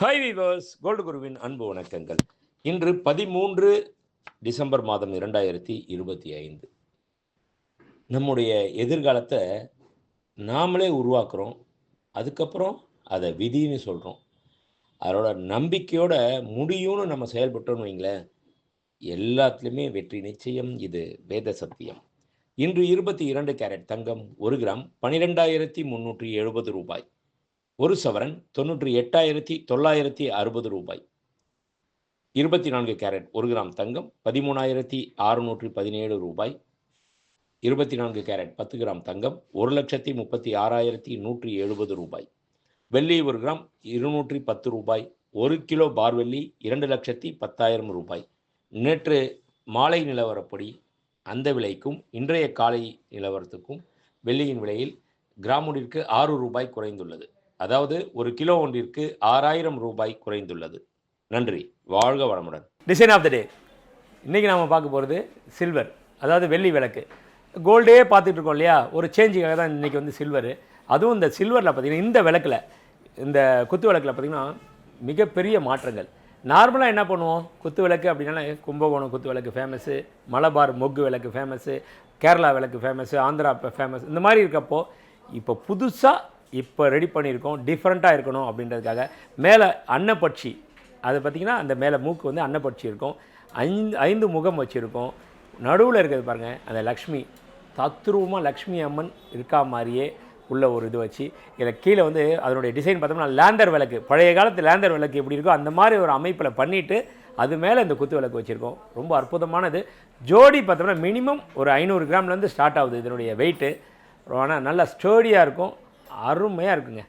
Hi viewers gold குருவின் அன்பு வணக்கங்கள். இன்று பதிமூன்று டிசம்பர் மாதம் இரண்டாயிரத்தி இருபத்தி ஐந்து. நம்முடைய எதிர்காலத்தை நாமளே உருவாக்குறோம். அதுக்கப்புறம் அதை விதின்னு சொல்கிறோம் அதோட நம்பிக்கையோட முடியும்னு நம்ம செயல்பட்டோம்னு வைங்களேன் எல்லாத்துலேயுமே வெற்றி நிச்சயம். இது வேத சத்தியம். இன்று இருபத்தி இரண்டு கேரட் தங்கம் ஒரு கிராம் பன்னிரெண்டாயிரத்தி முந்நூற்றி எழுபது ரூபாய். ஒரு சவரன் தொண்ணூற்றி எட்டாயிரத்தி தொள்ளாயிரத்தி அறுபது ரூபாய். இருபத்தி நான்கு கேரட் ஒரு கிராம் தங்கம் பதிமூணாயிரத்தி அறுநூற்றி பதினேழு ரூபாய். இருபத்தி நான்கு கேரட் பத்து கிராம் தங்கம் ஒரு லட்சத்தி முப்பத்தி ஆறாயிரத்தி நூற்றி எழுபது ரூபாய். வெள்ளி ஒரு கிராம் இருநூற்றி பத்து ரூபாய். ஒரு கிலோ பார் வெள்ளி இரண்டு லட்சத்தி பத்தாயிரம் ரூபாய். நேற்று மாலை நிலவரப்படி அந்த விலைக்கும் இன்றைய காலை நிலவரத்துக்கும் வெள்ளியின் விலையில் கிராமுடிற்கு ஆறு ரூபாய் குறைந்துள்ளது. அதாவது ஒரு கிலோ ஒன்றிற்கு ஆறாயிரம் ரூபாய் குறைந்துள்ளது. நன்றி. வாழ்க வளமுடன். டிசைன் ஆஃப் த டே இன்றைக்கி நாம் பார்க்க போகிறது சில்வர் அதாவது வெள்ளி விளக்கு. கோல்டே பார்த்துட்டு இருக்கோம் இல்லையா? ஒரு சேஞ்சுக்காக தான் இன்றைக்கி வந்து சில்வரு அதுவும் இந்த சில்வரில் பார்த்தீங்கன்னா இந்த விளக்கில் இந்த குத்து விளக்கில் பார்த்தீங்கன்னா மிகப்பெரிய மாற்றங்கள். நார்மலாக என்ன பண்ணுவோம்? குத்து விளக்கு அப்படின்னா கும்பகோணம் குத்து விளக்கு ஃபேமஸ்ஸு மலபார் மொக்கு விளக்கு ஃபேமஸ்ஸு கேரளா விளக்கு ஃபேமஸ்ஸு ஆந்திரா ஃபேமஸ் இந்த மாதிரி இருக்கப்போ இப்போ புதுசாக இப்போ ரெடி பண்ணியிருக்கோம் டிஃப்ரெண்ட்டாக இருக்கணும் அப்படின்றதுக்காக. மேலே அன்னப்பட்சி. அது பார்த்திங்கன்னா அந்த மேலே மூக்கு வந்து அன்னப்பட்சி இருக்கும். ஐந்து ஐந்து முகம் வச்சுருக்கோம். நடுவில் இருக்கிறது பாருங்கள் அந்த லக்ஷ்மி. தத்ரூபமாக லக்ஷ்மி அம்மன் இருக்கா மாதிரியே உள்ள ஒரு இது வச்சு இதில் கீழே வந்து அதனுடைய டிசைன் பார்த்தோம்னா லேண்டர் விளக்கு. பழைய காலத்து லேண்டர் விளக்கு எப்படி இருக்கோ அந்த மாதிரி ஒரு அமைப்பில் பண்ணிவிட்டு அது மேலே இந்த குத்து விளக்கு வச்சுருக்கோம். ரொம்ப அற்புதமானது. ஜோடி பார்த்தோம்னா மினிமம் ஒரு ஐநூறு கிராம்லேருந்து ஸ்டார்ட் ஆகுது இதனுடைய வெயிட்டு ஆனால் நல்லா ஸ்டோடியாக இருக்கும். அருமையாக இருக்குங்க.